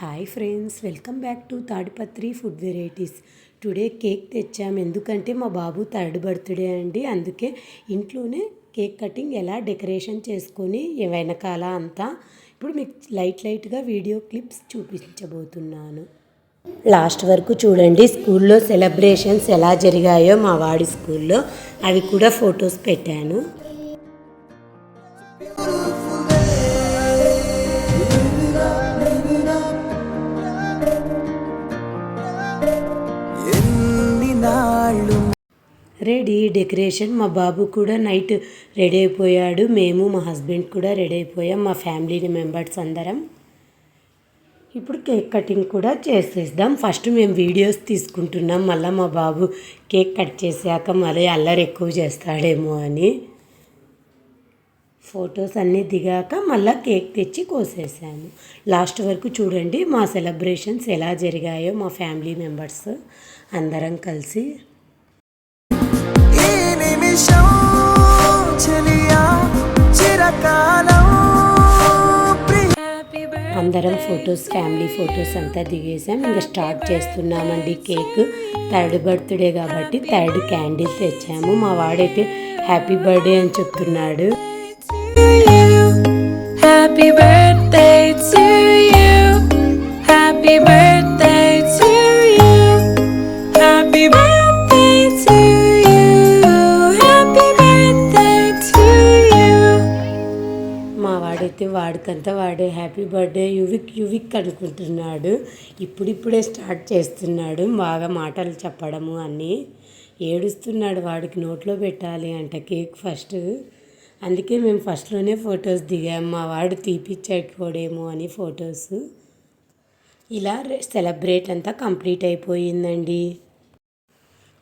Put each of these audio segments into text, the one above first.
Hi friends welcome back to Tadipatri food varieties today cake తెచ్చాము ఎందుకంటే మా బాబు third birthday అండి. అందుకే ఇంట్లోనే కేక్ కటింగ్ ఎలా డెకరేషన్ చేసుకొని వెనకాల అంతా ఇప్పుడు మీకు లైట్ లైట్గా వీడియో క్లిప్స్ చూపించబోతున్నాను. లాస్ట్ వరకు చూడండి స్కూల్లో సెలబ్రేషన్స్ ఎలా జరిగాయో మా వాడి స్కూల్లో. అవి కూడా ఫొటోస్ పెట్టాను. రెడీ. డెకరేషన్ మా బాబు కూడా నైట్ రెడీ అయిపోయాడు. మేము మా హస్బెండ్ కూడా రెడీ అయిపోయాం. మా ఫ్యామిలీ మెంబర్స్ అందరం. ఇప్పుడు కేక్ కటింగ్ కూడా చేసేద్దాం. ఫస్ట్ మేము వీడియోస్ తీసుకుంటున్నాం. మళ్ళీ మా బాబు కేక్ కట్ చేశాక మళ్ళీ అల్లరి ఎక్కువ చేస్తాడేమో అని. ఫొటోస్ అన్నీ దిగాక మళ్ళీ కేక్ తెచ్చి కోసేసాము. లాస్ట్ వరకు చూడండి మా సెలబ్రేషన్స్ ఎలా జరిగాయో మా ఫ్యామిలీ మెంబర్స్ అందరం కలిసి. చెలియా చిరకాలం అందరం ఫొటోస్ ఫ్యామిలీ ఫొటోస్ అంతా దిగేసాం. ఇంకా స్టార్ట్ చేస్తున్నామండి కేక్. థర్డ్ బర్త్డే కాబట్టి థర్డ్ క్యాండిల్ తెచ్చాము. మా వాడైతే హ్యాపీ బర్త్డే అని చెప్తున్నాడు. హ్యాపీ బర్త్డే అయితే వాడికంతా వాడే హ్యాపీ బర్త్డే యువిక్ యువిక్ అనుకుంటున్నాడు. ఇప్పుడిప్పుడే స్టార్ట్ చేస్తున్నాడు. బాగా మాటలు చెప్పడము అన్నీ ఏడుస్తున్నాడు. వాడికి నోట్లో పెట్టాలి అంట కేక్ ఫస్ట్. అందుకే మేము ఫస్ట్లోనే ఫొటోస్ దిగాం. మా వాడు తీపిచ్చాడేమో అని ఫొటోస్. ఇలా సెలబ్రేట్ అంతా కంప్లీట్ అయిపోయిందండి.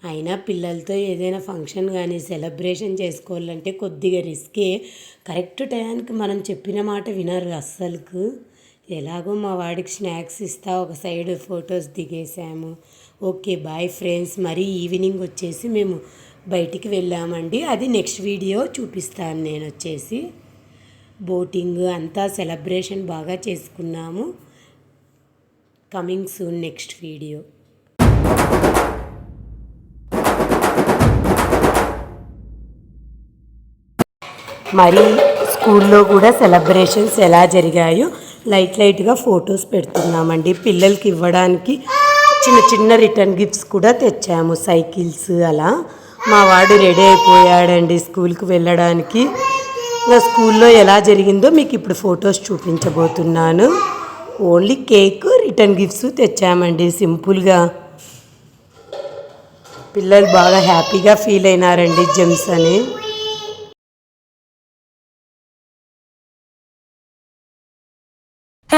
అయినా పిల్లలతో ఏదైనా ఫంక్షన్ కానీ సెలబ్రేషన్ చేసుకోవాలంటే కొద్దిగా రిస్కే. కరెక్ట్ టైంకి మనం చెప్పిన మాట వినరు అస్సలకు. ఎలాగో మా వాడికి స్నాక్స్ ఇస్తా ఒక సైడ్ ఫొటోస్ దిగేసాము ఓకే బాయ్ ఫ్రెండ్స్ మరి ఈవినింగ్ వచ్చేసి మేము బయటికి వెళ్ళామండి. అది నెక్స్ట్ వీడియో చూపిస్తాను నేను వచ్చేసి. బోటింగ్ అంతా సెలబ్రేషన్ బాగా చేసుకున్నాము. Coming soon next video. మరి స్కూల్లో కూడా సెలబ్రేషన్స్ ఎలా జరిగాయో లైట్ లైట్గా ఫొటోస్ పెడుతున్నామండి. పిల్లలకి ఇవ్వడానికి చిన్న చిన్న రిటర్న్ గిఫ్ట్స్ కూడా తెచ్చాము సైకిల్స్ అలా. మా వాడు రెడీ అయిపోయాడండి స్కూల్కి వెళ్ళడానికి. నా స్కూల్లో ఎలా జరిగిందో మీకు ఇప్పుడు ఫొటోస్ చూపించబోతున్నాను. ఓన్లీ కేక్ రిటర్న్ గిఫ్ట్స్ తెచ్చామండి సింపుల్గా. పిల్లలు బాగా హ్యాపీగా ఫీల్ అయినారండి జెమ్స్ అని.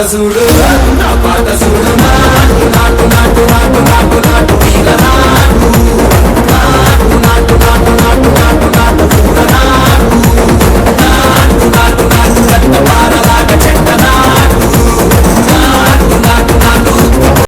పాట చూడు నా పాట చూడు నాటు